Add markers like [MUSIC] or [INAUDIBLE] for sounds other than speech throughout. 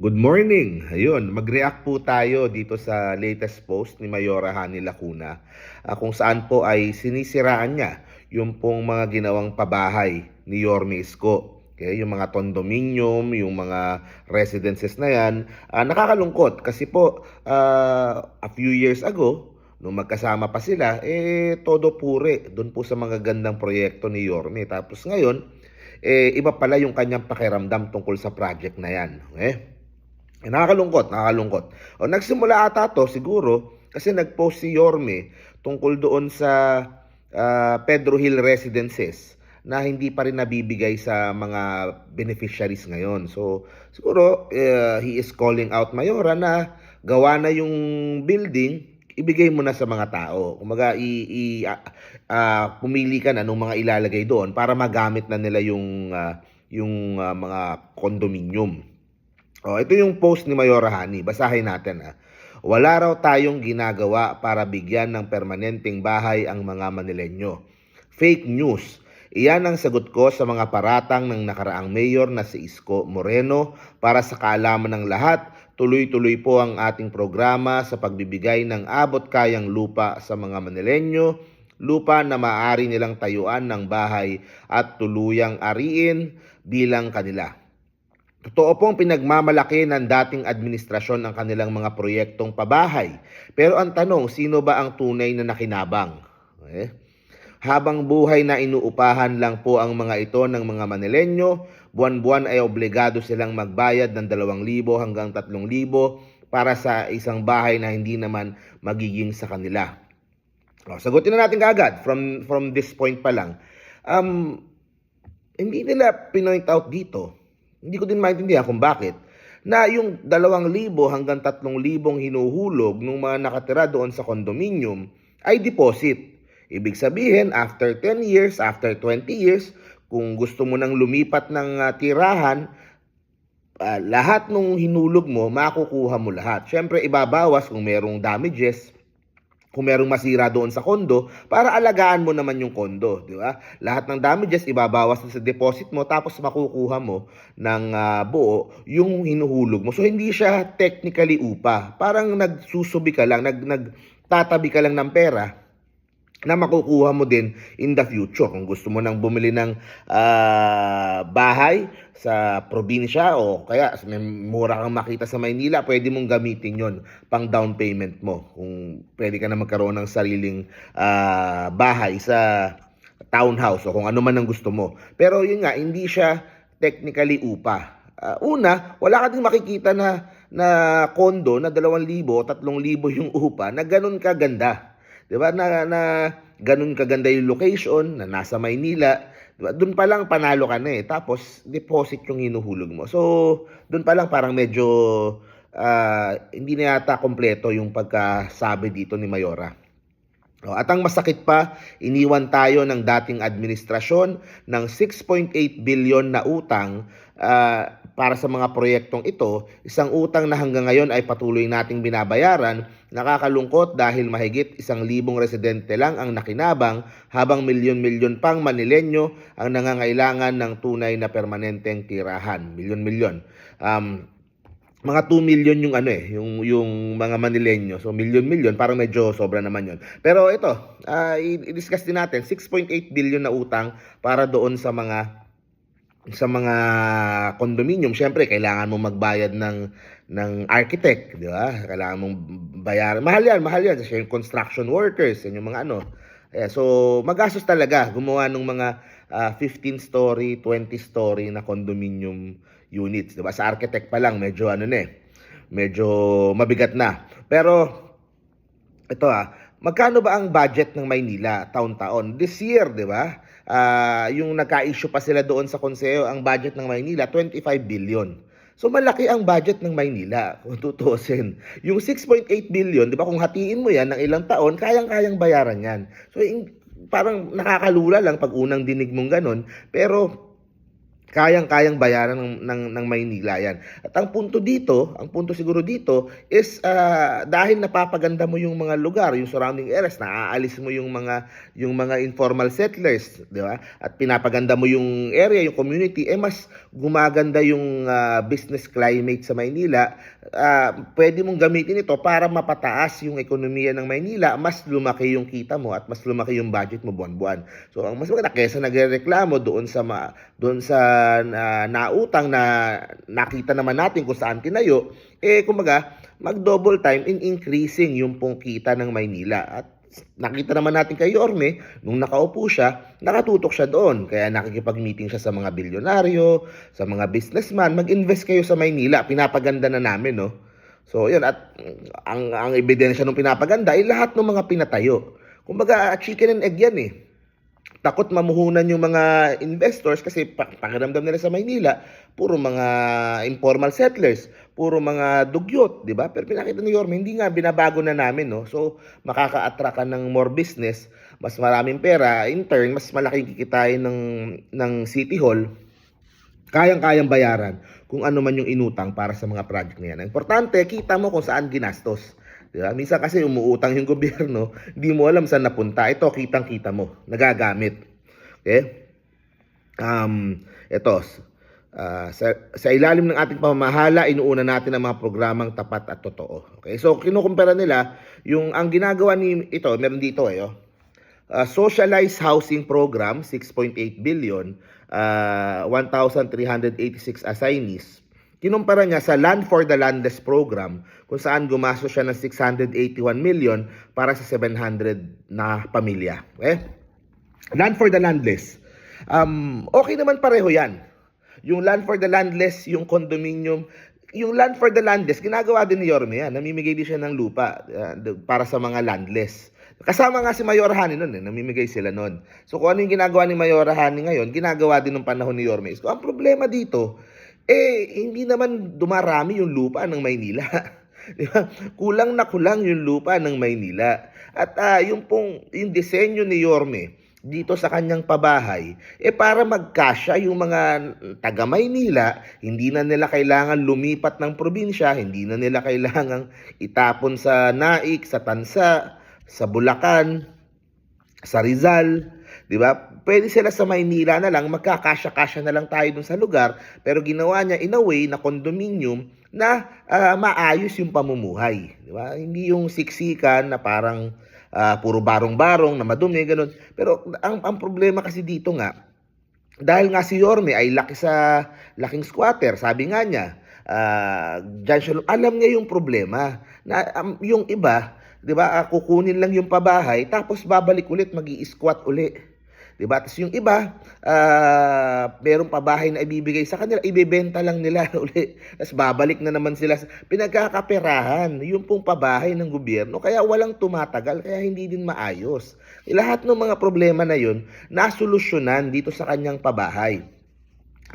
Good morning! Ayun, mag-react po tayo dito sa latest post ni Mayora Hani Lacuna ah, kung saan po ay sinisiraan niya yung pong mga ginawang pabahay ni Yorme Isko. Okay, yung mga condominium, yung mga residences na yan. Ah, nakakalungkot kasi po ah, a few years ago, nung magkasama pa sila, eh todo pure doon po sa mga gandang proyekto ni Yorme. Tapos ngayon, eh, iba pala yung kanyang pakiramdam tungkol sa project na yan. Eh, nakakalungkot, nakakalungkot. O nagsimula ata to siguro kasi nag-post si Yorme tungkol doon sa ah, Pedro Hill Residences na hindi pa rin nabibigay sa mga beneficiaries ngayon. So siguro eh, he is calling out Mayora na gawa na yung building, ibigay mo na sa mga tao. Kumaga i, i ah, ah, pumili ka na ng mga ilalagay doon para magamit na nila yung ah, yung ah, mga condominium. Oh, ito yung post ni Mayora Hani. Basahin natin ah. Wala raw tayong ginagawa para bigyan ng permanenteng bahay ang mga Manilenyo. Fake news. Iyan ang sagot ko sa mga paratang ng nakaraang mayor na si Isko Moreno para sa kaalaman ng lahat. Tuloy-tuloy po ang ating programa sa pagbibigay ng abot kayang lupa sa mga Manilenyo, lupa na maaari nilang tayuan ng bahay at tuluyang ariin bilang kanila. Totoo pong pinagmamalaki ng dating administrasyon ang kanilang mga proyektong pabahay. Pero ang tanong, sino ba ang tunay na nakinabang? Eh? Habang buhay na inuupahan lang po ang mga ito ng mga Manilenyo, buwan-buwan ay obligado silang magbayad ng 2,000 hanggang 3,000 para sa isang bahay na hindi naman magiging sa kanila. O, sagutin na natin kaagad from, from this point pa lang. Um, hindi nila pinoint out dito hindi ko din maintindihan kung bakit, na yung 2,000 hanggang 3,000 hinuhulog ng mga nakatira doon sa condominium ay deposit. Ibig sabihin, after 10 years, after 20 years, kung gusto mo nang lumipat ng ah, tirahan, ah, lahat ng hinulog mo, makukuha mo lahat. Siyempre, ibabawas kung merong damages, kung merong masira doon sa kondo, para alagaan mo naman yung kondo, di ba? Lahat ng damages ibabawas sa deposit mo tapos makukuha mo ng ah, buo yung hinuhulog mo. So hindi siya technically upa. Parang nagsusubi ka lang, nag nagtatabi ka lang ng pera na makukuha mo din in the future. Kung gusto mo nang bumili ng ah, bahay sa probinsya o kaya may mura kang makita sa Maynila, pwede mong gamitin yon pang down payment mo. Kung pwede ka na magkaroon ng sariling ah, bahay sa townhouse o kung ano man ang gusto mo. Pero yun nga, hindi siya technically upa. Ah, una, wala ka din makikita na na kondo na 2,000 o 3,000 yung upa na ganun kaganda. 'Di ba? Na na ganun kaganda yung location na nasa Maynila. Doon pa lang panalo ka na eh. Tapos deposit yung hinuhulog mo. So, doon pa lang parang medyo ah, hindi na yata kompleto yung pagkasabi dito ni Mayora. O, at ang masakit pa, iniwan tayo ng dating administrasyon ng 6.8 billion na utang ah, para sa mga proyektong ito, isang utang na hanggang ngayon ay patuloy nating binabayaran, nakakalungkot dahil mahigit isang libong residente lang ang nakinabang habang milyon-milyon pang Manilenyo ang nangangailangan ng tunay na permanenteng tirahan. Milyon-milyon. Um, mga 2 million yung ano eh, yung yung mga Manilenyo. So million-million, parang medyo sobra naman 'yon. Pero ito, i- i-discuss din natin 6.8 billion na utang para doon sa mga sa mga condominium. Syempre, kailangan mo magbayad ng ng architect, di ba? Kailangan mong bayaran. Mahal 'yan, mahal 'yan kasi yung construction workers, yan yung mga ano. Ayan, so magastos talaga gumawa ng mga ah, 15 story, 20 story na condominium units, 'di ba? Sa architect pa lang medyo ano na eh, medyo mabigat na. Pero ito ah, magkano ba ang budget ng Maynila taon-taon? This year, 'di ba? Ah, yung nagka-issue pa sila doon sa konseho, ang budget ng Maynila 25 billion. So malaki ang budget ng Maynila kung tutusin. Yung 6.8 billion, 'di ba? Kung hatiin mo 'yan ng ilang taon, kayang-kayang bayaran 'yan. So in- parang nakakalula lang pag unang dinig mong ganun, pero kayang-kayang bayaran ng, ng, ng Maynila yan. At ang punto dito, ang punto siguro dito is ah, dahil napapaganda mo yung mga lugar, yung surrounding areas, naaalis mo yung mga yung mga informal settlers, di ba? At pinapaganda mo yung area, yung community, eh mas gumaganda yung ah, business climate sa Maynila. Ah, pwede mong gamitin ito para mapataas yung ekonomiya ng Maynila, mas lumaki yung kita mo at mas lumaki yung budget mo buwan-buwan. So ang mas maganda kaysa nagrereklamo doon sa ma, doon sa na, nautang na nakita naman natin kung saan tinayo, eh kumbaga mag-double time in increasing yung pong kita ng Maynila. At nakita naman natin kay Yorme, nung nakaupo siya, nakatutok siya doon. Kaya nakikipag-meeting siya sa mga bilyonaryo, sa mga businessman. Mag-invest kayo sa Maynila. Pinapaganda na namin, no? So, yun. At ang, ang ebidensya nung pinapaganda ay lahat ng mga pinatayo. Kumbaga, chicken and egg yan eh takot mamuhunan yung mga investors kasi pa- pakiramdam nila sa Maynila, puro mga informal settlers, puro mga dugyot, di ba? Pero pinakita ni Yorme, hindi nga binabago na namin, no? So, makaka-attract ka ng more business, mas maraming pera, in turn, mas malaking kikitain ng, ng City Hall, kayang-kayang bayaran kung ano man yung inutang para sa mga project na yan. Importante, kita mo kung saan ginastos. Di ba? Minsan kasi umuutang yung [LAUGHS] gobyerno, hindi mo alam saan napunta. Ito, kitang-kita mo, nagagamit. Okay? Um, ito, ah, sa, sa ilalim ng ating pamamahala, inuuna natin ang mga programang tapat at totoo. Okay? So, kinukumpara nila, yung ang ginagawa ni, ito, meron dito eh, oh. Uh, socialized housing program, 6.8 billion, uh, 1,386 assignees. Kinumpara niya sa Land for the Landless program kung saan gumastos siya ng 681 million para sa 700 na pamilya. Okay? Land for the Landless. Um, okay naman pareho yan. Yung Land for the Landless, yung condominium, yung Land for the Landless, ginagawa din ni Yorme yan. Namimigay din siya ng lupa uh, para sa mga landless. Kasama nga si Mayor Hani noon eh, namimigay sila noon. So kung ano yung ginagawa ni Mayor Hani ngayon, ginagawa din ng panahon ni Yorme. So, ang problema dito, eh hindi naman dumarami yung lupa ng Maynila. [LAUGHS] Di ba? Kulang na kulang yung lupa ng Maynila. At ah, yung pong yung disenyo ni Yorme dito sa kanyang pabahay, eh para magkasya yung mga taga Maynila, hindi na nila kailangan lumipat ng probinsya, hindi na nila kailangan itapon sa Naik, sa Tansa, sa Bulacan, sa Rizal, 'di ba? Pwede sila sa Maynila na lang, magkakasya-kasya na lang tayo dun sa lugar, pero ginawa niya in a way na condominium na ah, maayos yung pamumuhay, 'di ba? Hindi yung siksikan na parang ah, puro barong-barong na madumi ganun. Pero ang ang problema kasi dito nga dahil nga si Yorme ay laki sa laking squatter, sabi nga niya, ah, dyan siya, alam niya yung problema na um, yung iba 'di ba? ah, kukunin lang yung pabahay tapos babalik ulit magi-squat uli. 'Di ba? Tapos yung iba, ah, merong pabahay na ibibigay sa kanila, ibebenta lang nila [LAUGHS] uli. Tapos babalik na naman sila pinagkakaperahan, yung pong pabahay ng gobyerno kaya walang tumatagal, kaya hindi din maayos. Eh, lahat ng mga problema na yun, nasolusyonan dito sa kanyang pabahay.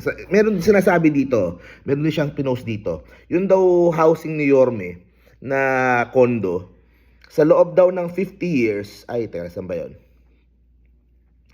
Sa, meron din sinasabi dito, meron din siyang pinost dito. Yung daw housing ni Yorme na kondo, sa loob daw ng 50 years, ay, teka, saan ba yun?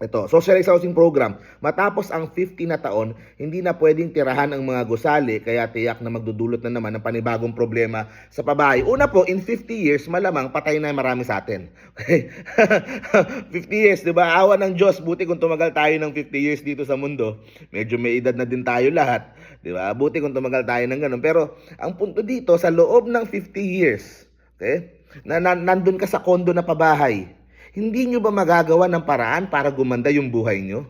Ito, socialized housing program. Matapos ang 50 na taon, hindi na pwedeng tirahan ang mga gusali, kaya tiyak na magdudulot na naman ng panibagong problema sa pabahay. Una po, in 50 years, malamang patay na marami sa atin. Okay? [LAUGHS] 50 years, di ba? Awa ng Diyos, buti kung tumagal tayo ng 50 years dito sa mundo. Medyo may edad na din tayo lahat. Di ba? Buti kung tumagal tayo ng ganun. Pero, ang punto dito, sa loob ng 50 years, okay? Na, na nandun ka sa kondo na pabahay, hindi nyo ba magagawa ng paraan para gumanda yung buhay nyo?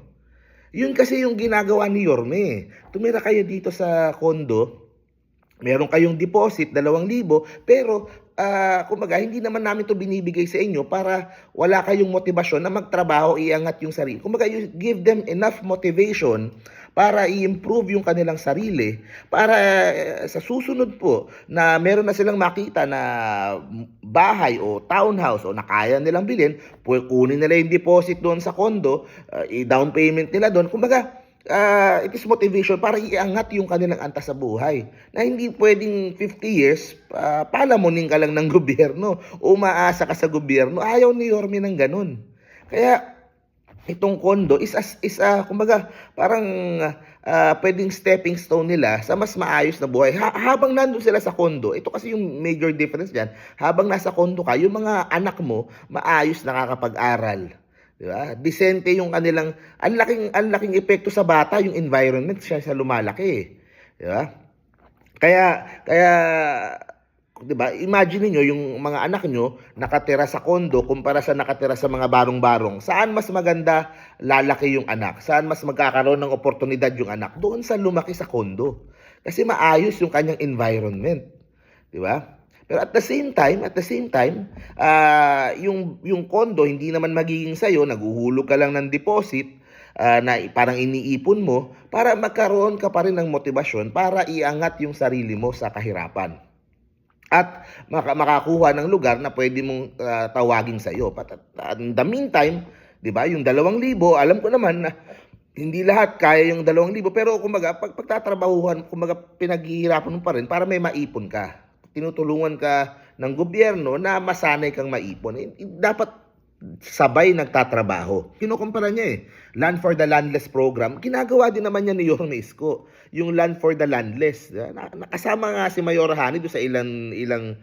Yun kasi yung ginagawa ni Yorme. Tumira kayo dito sa kondo, meron kayong deposit, 2,000, pero ah, kumbaga, hindi naman namin to binibigay sa inyo para wala kayong motibasyon na magtrabaho, iangat yung sarili. Kumbaga, you give them enough motivation para i-improve yung kanilang sarili para eh, sa susunod po na meron na silang makita na bahay o townhouse o na kaya nilang bilhin, kunin nila yung deposit doon sa condo, uh, i-down payment nila doon. Kumbaga, ah, it is motivation para iangat yung kanilang antas sa buhay. Na hindi pwedeng 50 years, uh, palamunin ka lang ng [LAUGHS] gobyerno umaasa ka sa gobyerno. Ayaw ni Yorme ng ganun. Kaya, itong kondo is as is a kumbaga parang ah, pwedeng stepping stone nila sa mas maayos na buhay. Ha- habang nandun sila sa kondo, ito kasi yung major difference dyan, habang nasa kondo ka, yung mga anak mo, maayos nakakapag-aral. Di ba? Disente yung kanilang, ang laking, ang laking epekto sa bata, yung environment siya sa lumalaki. eh. Di ba? Kaya, kaya, di ba, imagine niyo yung mga anak nyo nakatira sa kondo kumpara sa nakatira sa mga barong-barong. Saan mas maganda lalaki yung anak? Saan mas magkakaroon ng oportunidad yung anak? Doon sa lumaki sa kondo. Kasi maayos yung kanyang environment. Di ba? Pero at the same time, at the same time, ah, yung yung kondo hindi naman magiging sayo, naguhulog ka lang ng deposit ah, na parang iniipon mo para magkaroon ka pa rin ng motibasyon para iangat yung sarili mo sa kahirapan. At maka- makakuha ng lugar na pwede mong ah, tawagin sa iyo. But at, at in the meantime, 'di ba, yung 2,000, alam ko naman na hindi lahat kaya yung 2,000 pero kumbaga pag pagtatrabahuhan, kumbaga pinaghihirapan mo pa rin para may maipon ka. Tinutulungan ka ng gobyerno na masanay kang maipon. Eh, Dapat sabay nagtatrabaho. Kinukumpara niya eh. Land for the Landless program, ginagawa din naman niya ni Yorme Isko. Yung Land for the Landless. Na, nakasama nga si Mayor Hani doon sa ilang, ilang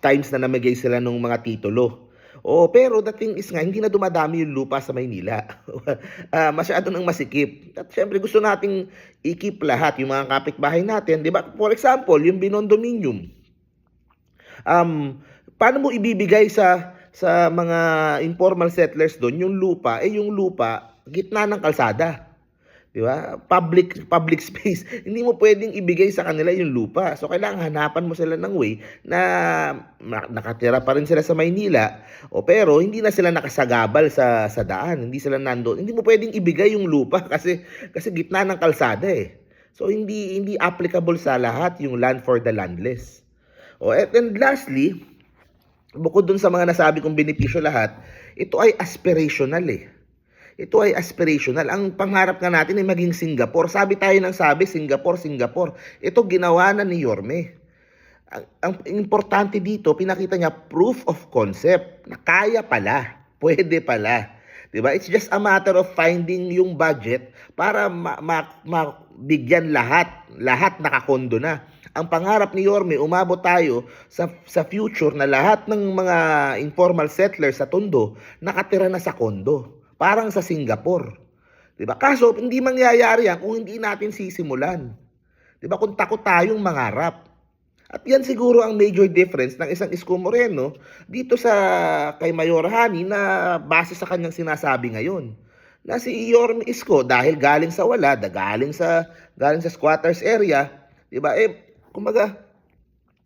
times na namigay sila ng mga titulo. Oh, pero the thing is nga, hindi na dumadami yung lupa sa Maynila. [LAUGHS] Ah, masyado nang masikip. At syempre gusto nating i-keep lahat, yung mga kapitbahay natin. Di ba? For example, yung binondominium. Um, paano mo ibibigay sa sa mga informal settlers doon yung lupa eh yung lupa gitna ng kalsada. 'Di ba? Public public [LAUGHS] space. Hindi mo pwedeng ibigay sa kanila yung lupa. So kailangan hanapan mo sila ng way na na- nakatira pa rin sila sa Maynila o pero hindi na sila nakasagabal sa sa daan. Hindi sila nandoon. Hindi mo pwedeng ibigay yung lupa [LAUGHS] kasi kasi gitna ng kalsada eh. So hindi hindi applicable sa lahat yung land for the landless. O at and lastly, bukod dun sa mga nasabi kong benepisyo lahat, ito ay aspirational eh. Ito ay aspirational. Ang pangarap nga natin ay maging Singapore. Sabi tayo ng sabi, Singapore, Singapore. Ito ginawa na ni Yorme. Ang, ang importante dito, pinakita niya proof of concept na kaya pala, [LAUGHS] pwede pala. 'Di ba? It's just a matter of finding yung budget para ma- ma- mabigyan lahat, lahat nakakondo na. Ang pangarap ni Yorme, umabot tayo sa sa future na lahat ng mga informal settlers sa Tondo nakatira na sa kondo, parang sa Singapore. 'Di ba? Kaso hindi mangyayari yan kung hindi natin sisimulan. 'Di ba? Kung takot tayong mangarap. At yan siguro ang major difference ng isang Isko Moreno dito sa kay Mayor Hani na base sa kanyang sinasabi ngayon. Na si Yorme Isko dahil galing sa wala, da galing sa galing sa squatters area, 'di ba? Eh kumbaga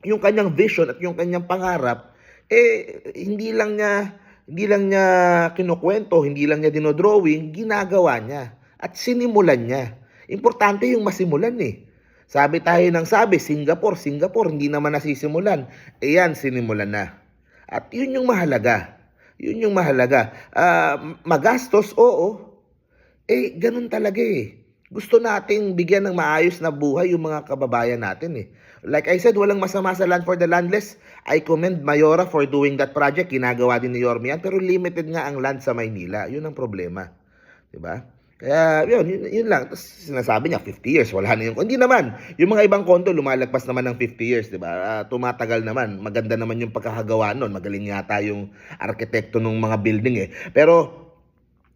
yung kanyang vision at yung kanyang pangarap eh hindi lang niya hindi lang niya kinukwento, hindi lang niya dinodrawing, ginagawa niya at sinimulan niya. Importante yung masimulan eh. Sabi tayo ng sabi, Singapore, Singapore, hindi naman nasisimulan. E yan, sinimulan na. At yun yung mahalaga. Yun yung mahalaga. Ah, magastos, oo. Eh, ganun talaga eh. Gusto nating bigyan ng maayos na buhay yung mga kababayan natin eh. Like I said, walang masama sa Land for the Landless. I commend Mayora for doing that project. Ginagawa din ni Yorme yan. Pero limited nga ang land sa Maynila. Yun ang problema. ba? Kaya yun, yun, yun lang. Tapos sinasabi niya 50 years, wala na yung Hindi naman. Yung mga ibang kondo lumalagpas naman ng 50 years, 'di ba? Ah, tumatagal naman. Maganda naman yung pagkakagawa noon. Magaling yata yung arkitekto ng mga building eh. Pero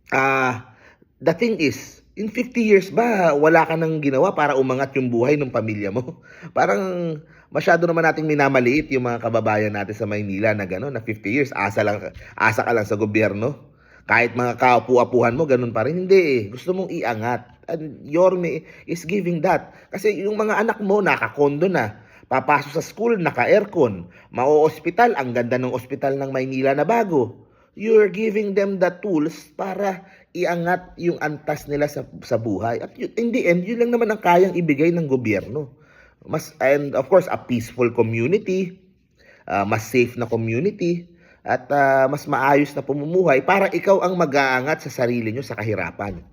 ah the thing is, in 50 years ba wala ka nang ginawa para umangat yung buhay ng pamilya mo? [LAUGHS] Parang masyado naman nating minamaliit yung mga kababayan natin sa Maynila na gano'n, na 50 years, asa lang asa ka lang sa gobyerno. Kahit mga kaupu-apuhan mo, ganun pa rin. Hindi eh. Gusto mong iangat. And Yorme is giving that. Kasi yung mga anak mo, nakakondo na. Papasok sa school, naka-aircon. Mau-hospital, ang ganda ng ospital ng Maynila na bago. You're giving them the tools para iangat yung antas nila sa, sa buhay. At yun, in the end, yun lang naman ang kayang ibigay ng gobyerno. Mas, and of course, a peaceful community, ah, mas safe na community, at ah, mas maayos na pumumuhay para ikaw ang mag-aangat sa sarili nyo sa kahirapan.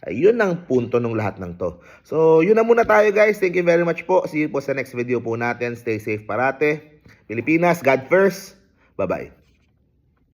Ayun ang punto ng lahat ng to. So, yun na muna tayo guys. Thank you very much po. See you po sa next video po natin. Stay safe parate. Pilipinas, God first. Bye-bye.